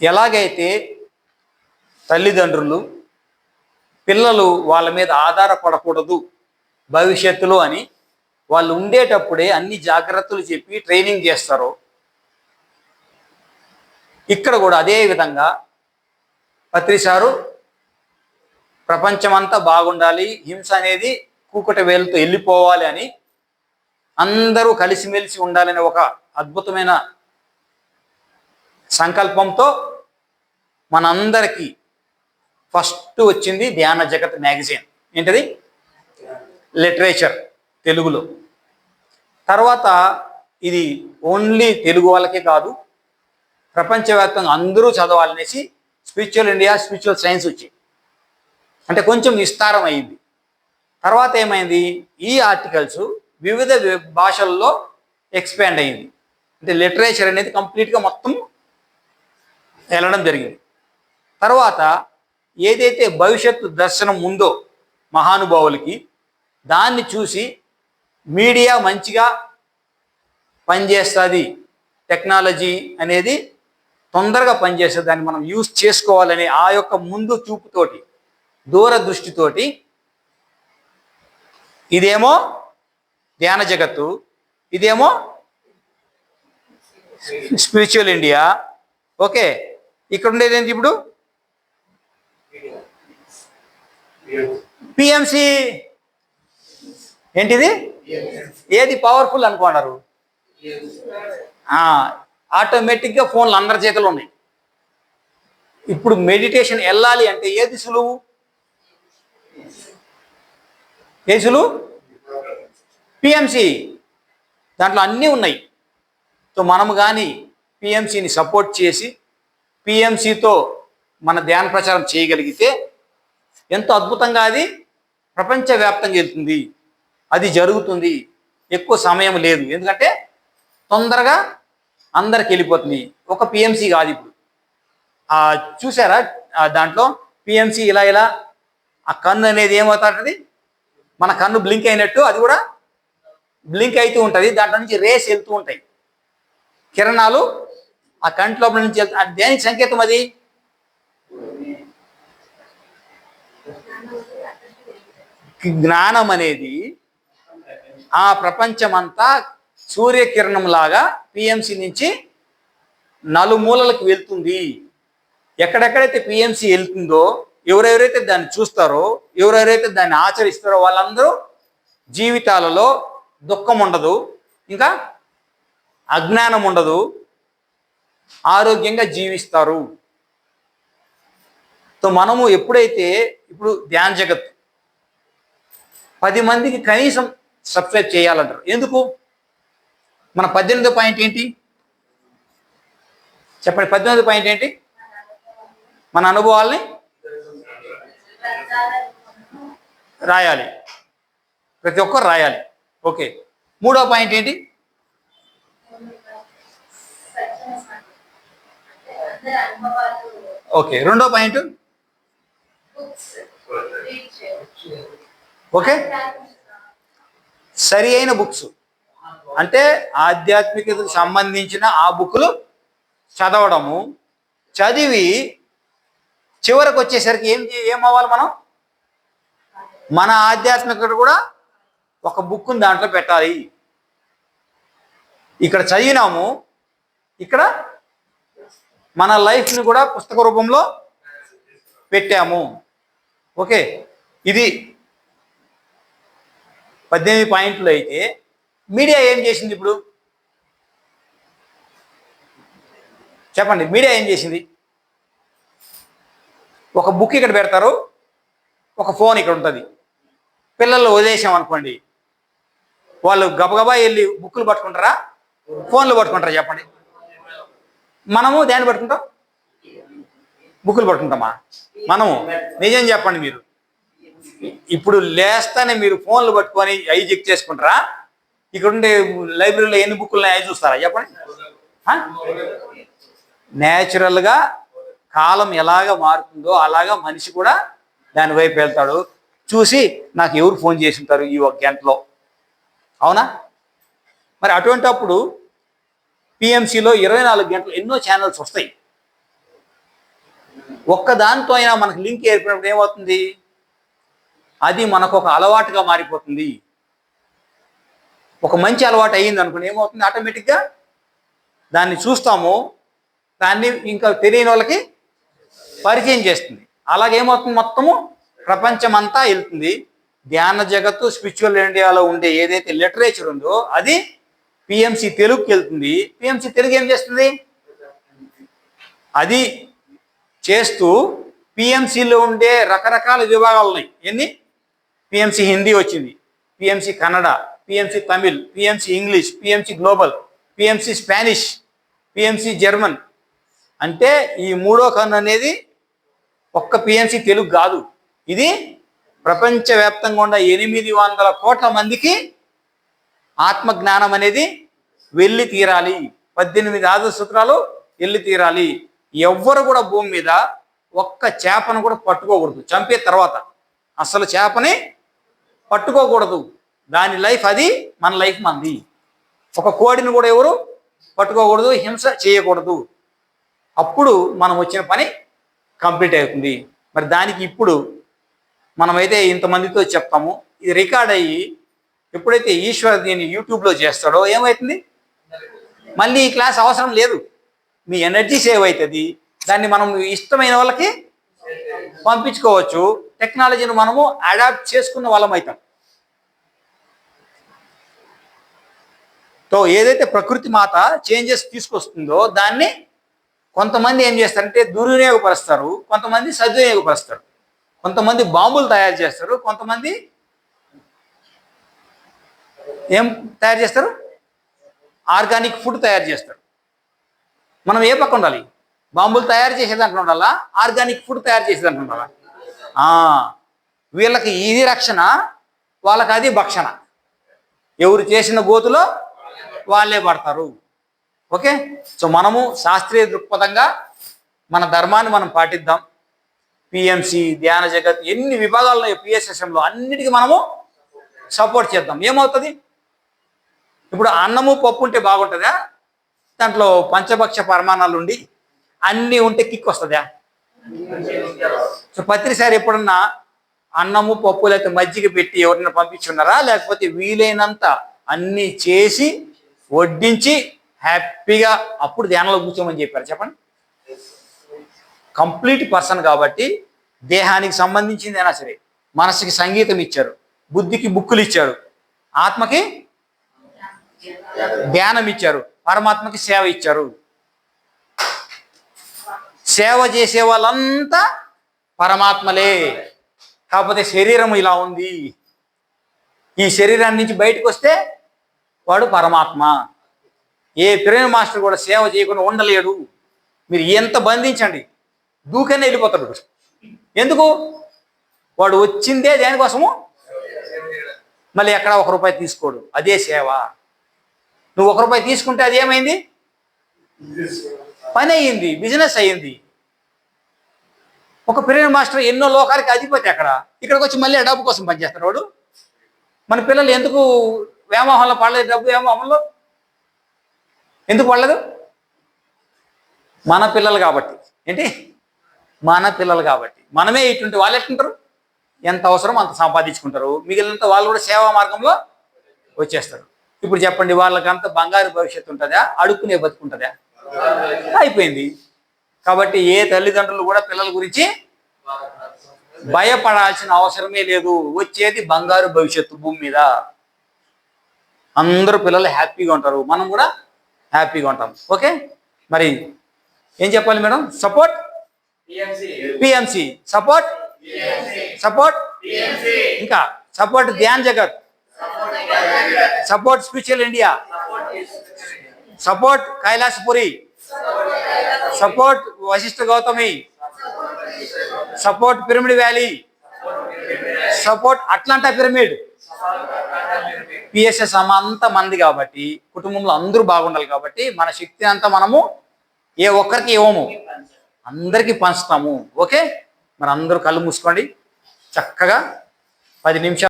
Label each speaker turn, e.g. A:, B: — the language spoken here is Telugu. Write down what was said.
A: ఎలాగైతే తల్లిదండ్రులు పిల్లలు వాళ్ళ మీద ఆధారపడకూడదు భవిష్యత్తులో అని వాళ్ళు ఉండేటప్పుడే అన్ని జాగ్రత్తలు చెప్పి ట్రైనింగ్ చేస్తారు ఇక్కడ కూడా అదే విధంగా పత్రిసారు ప్రపంచమంతా బాగుండాలి హింస అనేది కూకట వేలుతో వెళ్ళిపోవాలి అని అందరూ కలిసిమెలిసి ఉండాలనే ఒక అద్భుతమైన సంకల్పంతో మనందరికీ ఫస్ట్ వచ్చింది ధ్యాన జగత్ మ్యాగజైన్. ఏంటది? లిటరేచర్ తెలుగులో. తర్వాత ఇది ఓన్లీ తెలుగు వాళ్ళకే కాదు ప్రపంచవ్యాప్తంగా అందరూ చదవాలనేసి స్పిరిచువల్ ఇండియా స్పిరిచువల్ సైన్స్ వచ్చాయి అంటే కొంచెం విస్తారం అయింది. తర్వాత ఏమైంది? ఈ ఆర్టికల్స్ వివిధ భాషల్లో ఎక్స్పాండ్ అయింది. అంటే లిటరేచర్ అనేది కంప్లీట్గా మొత్తం వెళ్ళడం జరిగింది. తర్వాత ఏదైతే భవిష్యత్తు దర్శనం ఉందో మహానుభావులకి దాన్ని చూసి మీడియా మంచిగా పనిచేస్తుంది టెక్నాలజీ అనేది తొందరగా పనిచేస్తుంది దాన్ని మనం యూజ్ చేసుకోవాలని ఆ యొక్క ముందు చూపుతోటి దూరదృష్టితోటి ఇదేమో ధ్యాన జగత్తు ఇదేమో స్పిరిచువల్ ఇండియా ఓకే. ఇక్కడ ఉండేది ఏంటి ఇప్పుడు? పిఎంసి ఏంటిది? ఏది పవర్ఫుల్ అనుకున్నారు? ఆటోమేటిక్గా ఫోన్లు అందరి చేతిలో ఉన్నాయి. ఇప్పుడు మెడిటేషన్ వెళ్ళాలి అంటే ఏది సులువు? ఏ సులువు? పిఎంసి దాంట్లో అన్నీ ఉన్నాయి. సో మనము కానీ పిఎంసిని సపోర్ట్ చేసి పిఎంసితో మన ధ్యాన ప్రచారం చేయగలిగితే ఎంతో అద్భుతంగా అది ప్రపంచవ్యాప్తంగా వెళ్తుంది. అది జరుగుతుంది. ఎక్కువ సమయం లేదు. ఎందుకంటే తొందరగా అందరికి వెళ్ళిపోతుంది. ఒక పిఎంసి కాదు ఇప్పుడు. చూసారా? దాంట్లో పిఎంసి ఇలా ఇలా ఆ కన్ను అనేది ఏమవుతుంటది? మన కన్ను బ్లింక్ అయినట్టు అది కూడా బ్లింక్ అవుతూ ఉంటుంది. దాంట్లో నుంచి రేస్ వెళ్తూ ఉంటాయి. కిరణాలు ఆ కంటి లోపల నుంచి వెళ్తా దేనికి సంకేతం అది? జ్ఞానం అనేది ఆ ప్రపంచమంతా సూర్యకిరణం లాగా పిఎంసి నుంచి నలుమూలలకు వెళ్తుంది. ఎక్కడెక్కడైతే పిఎంసి వెళ్తుందో ఎవరెవరైతే దాన్ని చూస్తారో ఎవరెవరైతే దాన్ని ఆచరిస్తారో వాళ్ళందరూ జీవితాలలో దుఃఖం ఉండదు ఇంకా అజ్ఞానం ఉండదు ఆరోగ్యంగా జీవిస్తారు. సో మనము ఎప్పుడైతే ఇప్పుడు ధ్యాన జగత్ పది మందికి కనీసం సబ్స్క్రైబ్ చేయాలంటారు. ఎందుకు? మన పద్దెనిమిదో పాయింట్ ఏంటి? చెప్పండి పద్దెనిమిది పాయింట్ ఏంటి? మన అనుభవాల్ని రాయాలి. ప్రతి ఒక్కరు రాయాలి. ఓకే. మూడో పాయింట్ ఏంటి? ఓకే రెండో పాయింట్? ఓకే. సరి అయిన బుక్స్. అంటే ఆధ్యాత్మికతకు సంబంధించిన ఆ బుక్లు చదవడము చదివి చివరకు వచ్చేసరికి ఏం చే- ఏం అవ్వాలి మనం? మన ఆధ్యాత్మికత కూడా ఒక బుక్ని దాంట్లో పెట్టాలి. ఇక్కడ చదివినాము ఇక్కడ మన లైఫ్ని కూడా పుస్తక రూపంలో పెట్టాము. ఓకే? ఇది పద్దెనిమిది పాయింట్లు అయితే మీడియా ఏం చేసింది ఇప్పుడు? చెప్పండి మీడియా ఏం చేసింది? ఒక బుక్ ఇక్కడ పెడతారు ఒక ఫోన్ ఇక్కడ ఉంటుంది. పిల్లలు వదిలేసాం అనుకోండి. వాళ్ళు గబగబా వెళ్ళి బుక్కులు పట్టుకుంటారా? ఫోన్లు పట్టుకుంటారా? చెప్పండి. మనము దేన్ని పట్టుకుంటాం బుక్కులు పట్టుకుంటామా మనము. నిజం చెప్పండి మీరు. ఇప్పుడు లేస్తానే మీరు ఫోన్లు పట్టుకొని అవి చెక్ చేసుకుంటారా? ఇక్కడ ఉండే లైబ్రరీలో ఎన్ని బుక్కులు ఉన్నాయో అవి చూస్తారా? చెప్పండి. న్యాచురల్గా కాలం ఎలాగ మారుతుందో అలాగా మనిషి కూడా దాని వైపు వెళ్తాడు. చూసి నాకు ఎవరు ఫోన్ చేసి ఉంటారు ఈ ఒక గంటలో? అవునా? మరి అటువంటి అప్పుడు పిఎంసిలో ఇరవై నాలుగు గంటలు ఎన్నో ఛానల్స్ వస్తాయి. ఒక్క దాంతో అయినా మనకు లింక్ ఏర్పడినప్పుడు ఏమవుతుంది? అది మనకు ఒక అలవాటుగా మారిపోతుంది. ఒక మంచి అలవాటు అయ్యింది అనుకోండి ఏమవుతుంది? ఆటోమేటిక్గా దాన్ని చూస్తాము. దాన్ని ఇంకా తెలియని వాళ్ళకి పరిచయం చేస్తుంది. అలాగేమవుతుంది మొత్తము ప్రపంచమంతా వెళ్తుంది. ధ్యాన జగత్తు స్పిరిచువల్ ఇండియాలో ఉండే ఏదైతే లిటరేచర్ ఉందో అది పిఎంసి తెలుగుకి వెళ్తుంది. పిఎంసి తెలుగు ఏం చేస్తుంది? అది చేస్తూ పిఎంసిలో ఉండే రకరకాల విభాగాలు ఉన్నాయి. ఎన్ని? పిఎంసి హిందీ వచ్చింది. PMC Kannada PMC Tamil PMC English PMC global PMC Spanish PMC German. అంటే ఈ మూడో కన్ను అనేది ఒక్క పిఎంసి తెలుగు కాదు. ఇది ప్రపంచవ్యాప్తంగా ఉన్న ఎనిమిది వందల కోట్ల మందికి ఆత్మజ్ఞానం అనేది వెళ్ళి తీరాలి. పద్దెనిమిది ఆదు సూత్రాలు వెళ్ళి తీరాలి. ఎవ్వరు కూడా భూమి మీద ఒక్క చేపను కూడా పట్టుకోకూడదు. చంపే తర్వాత. అసలు చేపని పట్టుకోకూడదు. దాని లైఫ్ అది మన లైఫ్ మనది. ఒక కోడిని కూడా ఎవరు పట్టుకోకూడదు హింస చేయకూడదు. అప్పుడు మనం వచ్చిన పని కంప్లీట్ అవుతుంది. మరి దానికి ఇప్పుడు మనమైతే ఇంతమందితో చెప్తాము. ఇది రికార్డ్ అయ్యి ఎప్పుడైతే ఈశ్వర్ దీన్ని యూట్యూబ్లో చేస్తాడో ఏమవుతుంది మళ్ళీ ఈ క్లాస్ అవసరం లేదు. మీ ఎనర్జీ సేవ్ అవుతుంది. దాన్ని మనం ఇష్టమైన వాళ్ళకి పంపించుకోవచ్చు. టెక్నాలజీని మనము అడాప్ట్ చేసుకున్న వాళ్ళం అవుతాం. తో ఏదైతే ప్రకృతి మాత చేంజెస్ తీసుకొస్తుందో దాన్ని కొంతమంది ఏం చేస్తారంటే దుర్వినియోగపరుస్తారు. కొంతమంది సద్వినియోగపరుస్తారు. కొంతమంది బాంబులు తయారు చేస్తారు. కొంతమంది ఏం తయారు చేస్తారు? ఆర్గానిక్ ఫుడ్ తయారు చేస్తారు. మనం ఏ పక్క ఉండాలి? బాంబులు తయారు చేసేదాంట్లో ఉండాలా? ఆర్గానిక్ ఫుడ్ తయారు చేసేదాంట్లో ఉండాలా? వీళ్ళకి ఇది రక్షణ వాళ్ళకి అది భక్షణ. ఎవరు చేసిన గోతులో వాళ్ళే పడతారు. ఓకే? సో మనము శాస్త్రీయ దృక్పథంగా మన ధర్మాన్ని మనం పాటిద్దాం. పిఎంసి ధ్యాన జగత్ ఎన్ని విభాగాలు ఉన్నాయి పిఎస్ఎస్ఎంలో అన్నిటికీ మనము సపోర్ట్ చేద్దాం. ఏమవుతుంది? ఇప్పుడు అన్నము పప్పు ఉంటే బాగుంటుందా? దాంట్లో పంచభక్ష పరిమాణాలు ఉండి అన్నీ ఉంటే కిక్ వస్తుందా? సో పత్రిసారి ఎప్పుడన్నా అన్నము పప్పు లేకపోతే మజ్జిగ పెట్టి ఎవరైనా పంపించున్నారా లేకపోతే వీలైనంత అన్నీ చేసి వడ్డించి హ్యాపీగా అప్పుడు ధ్యానంలో కూర్చోమని చెప్పారు. చెప్పండి. కంప్లీట్ పర్సన్ కాబట్టి దేహానికి సంబంధించిందైనా సరే మనసుకి సంగీతం ఇచ్చారు. బుద్ధికి బుక్కులు ఇచ్చారు ఆత్మకి ధ్యానం ఇచ్చారు పరమాత్మకి సేవ ఇచ్చారు. సేవ చేసే వాళ్ళంతా పరమాత్మలే. కాకపోతే శరీరం ఇలా ఉంది. ఈ శరీరాన్ని నుంచి బయటకు వస్తే వాడు పరమాత్మ. ఏ ప్రేమ మాస్టర్ కూడా సేవ చేయకుండా ఉండలేడు. మీరు ఎంత బంధించండి. దూకనే వెళ్ళిపోతాడు. ఎందుకు? వాడు వచ్చిందే దేనికోసము? మళ్ళీ ఎక్కడ ఒక రూపాయి తీసుకోడు. అదే సేవ. నువ్వు ఒక రూపాయి తీసుకుంటే అది ఏమైంది? పని అయ్యింది బిజినెస్ అయ్యింది. ఒక పిల్లల మాస్టర్ ఎన్నో లోకాలకి అధిపతి అక్కడ. ఇక్కడికి వచ్చి మళ్ళీ ఆ డబ్బు కోసం పనిచేస్తాడు వాడు. మన పిల్లలు ఎందుకు వ్యామోహంలో పడలేదు? డబ్బు వ్యామోహంలో? ఎందుకు పడలేదు? మన పిల్లలు కాబట్టి. ఏంటి? మన పిల్లలు కాబట్టి. మనమే ఇటువంటి వాళ్ళు ఎట్లుంటారు ఎంత అవసరం అంత సంపాదించుకుంటారు. మిగిలినంత వాళ్ళు కూడా సేవా మార్గంలో వచ్చేస్తారు. ఇప్పుడు చెప్పండి వాళ్ళకంత బంగారు భవిష్యత్తు ఉంటుందా? అడుక్కునే బతుకుంటుందా అయిపోయింది. కాబట్టి ఏ తల్లిదండ్రులు కూడా పిల్లల గురించి భయపడాల్సిన అవసరమే లేదు. వచ్చేది బంగారు భవిష్యత్తు భూమి మీద. అందరూ పిల్లలు హ్యాపీగా ఉంటారు. మనం కూడా హ్యాపీగా ఉంటాం. ఓకే? మరి ఏం చెప్పాలి madam? Support? PMC support? Support ఇంకా support Dhyan Jagat. Support spiritual India support Kailasapuri support Vasishtha Gautami support pyramid valley support Atlanta pyramid PSS అంతా మంది కాబట్టి కుటుంబంలో అందరూ బాగుండాలి కాబట్టి మన శక్తి అంతా మనము ఏ ఒక్కరికి ఇవ్వము. అందరికీ పంచుతాము. ఓకే మరి అందరూ కళ్ళు మూసుకోండి. చక్కగా పది నిమిషాలు